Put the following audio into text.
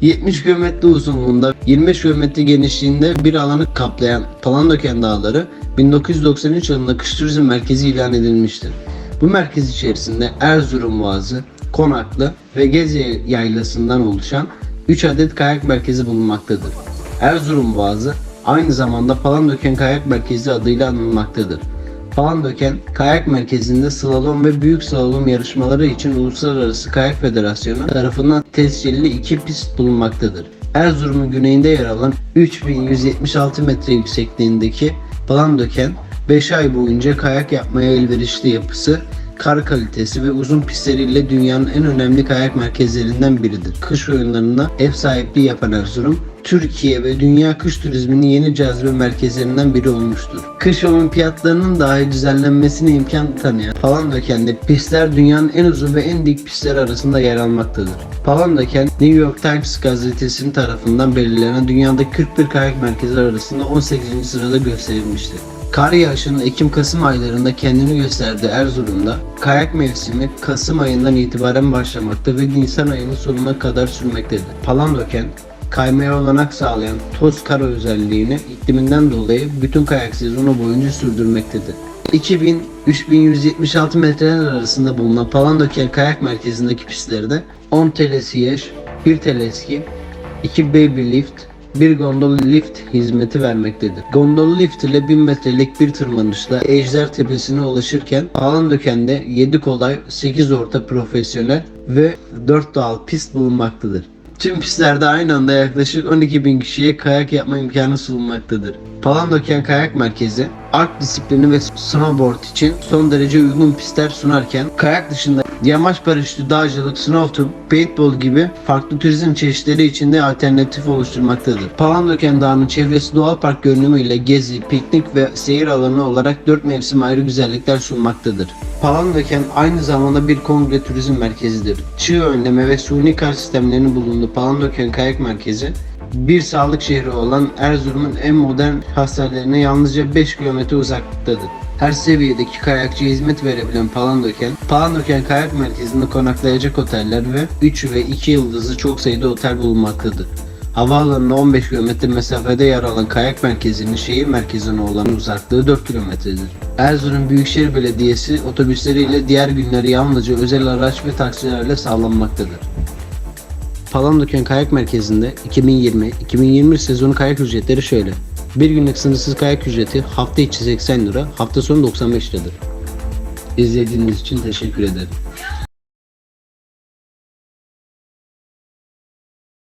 70 km uzunluğunda 25 km genişliğinde bir alanı kaplayan Palandöken Dağları 1993 yılında kış turizm merkezi ilan edilmiştir. Bu merkez içerisinde Erzurum Boğazı, Konaklı ve Gezi Yaylası'ndan oluşan 3 adet kayak merkezi bulunmaktadır. Erzurum Boğazı aynı zamanda Palandöken Kayak Merkezi adıyla anılmaktadır. Palandöken Kayak Merkezi'nde slalom ve büyük slalom yarışmaları için Uluslararası Kayak Federasyonu tarafından tescilli iki pist bulunmaktadır. Erzurum'un güneyinde yer alan 3176 metre yüksekliğindeki Palandöken 5 ay boyunca kayak yapmaya elverişli yapısı, kar kalitesi ve uzun pistleriyle dünyanın en önemli kayak merkezlerinden biridir. Kış oyunlarına ev sahipliği yapan Erzurum, Türkiye ve dünya kış turizminin yeni cazibe merkezlerinden biri olmuştur. Kış olimpiyatlarının dahi düzenlenmesine imkan tanıyan Palandöken'de pistler dünyanın en uzun ve en dik pistler arasında yer almaktadır. Palandöken, New York Times gazetesinin tarafından belirlenen dünyadaki 41 kayak merkezi arasında 18. sırada gösterilmiştir. Kar yağışının Ekim-Kasım aylarında kendini gösterdiği Erzurum'da kayak mevsimi Kasım ayından itibaren başlamakta ve Nisan ayının sonuna kadar sürmektedir. Palandöken, kaymaya olanak sağlayan toz kara özelliğini ikliminden dolayı bütün kayak sezonu boyunca sürdürmektedir. 2000-3176 metreler arasında bulunan Palandöken Kayak Merkezi'ndeki pistlerde 10 telesiyej, 1 teleski, 2 baby lift, bir gondol lift hizmeti vermektedir. Gondol lift ile 1000 metrelik bir tırmanışla Ejder Tepesi'ne ulaşırken Palandöken'de 7 kolay, 8 orta profesyonel ve 4 doğal pist bulunmaktadır. Tüm pistlerde aynı anda yaklaşık 12 bin kişiye kayak yapma imkanı sunulmaktadır. Palandöken Kayak Merkezi, ark disiplini ve snowboard için son derece uygun pistler sunarken, kayak dışında yamaç paraşütü, dağcılık, snowtube, paintball gibi farklı turizm çeşitleri için de alternatif oluşturmaktadır. Palandöken Dağı'nın çevresi doğal park görünümüyle gezi, piknik ve seyir alanı olarak 4 mevsim ayrı güzellikler sunmaktadır. Palandöken aynı zamanda bir kongre turizm merkezidir. Çığ önleme ve suni kar sistemlerinin bulunduğu Palandöken Kayak Merkezi, bir sağlık şehri olan Erzurum'un en modern hastanelerine yalnızca 5 kilometre uzaklıktadır. Her seviyedeki kayakçıya hizmet verebilen Palandöken, Palandöken Kayak Merkezi'nde konaklayacak oteller ve 3 ve 2 yıldızlı çok sayıda otel bulunmaktadır. Havaalanına 15 km mesafede yer alan kayak merkezinin şehir merkezine olan uzaklığı 4 kilometredir. Erzurum Büyükşehir Belediyesi otobüsleriyle diğer günleri yalnızca özel araç ve taksilerle sağlanmaktadır. Palandöken Kayak Merkezi'nde 2020-2021 sezonu kayak ücretleri şöyle. Bir günlük sınırsız kayak ücreti hafta içi 80 lira, hafta sonu 95 liradır. İzlediğiniz için teşekkür ederim.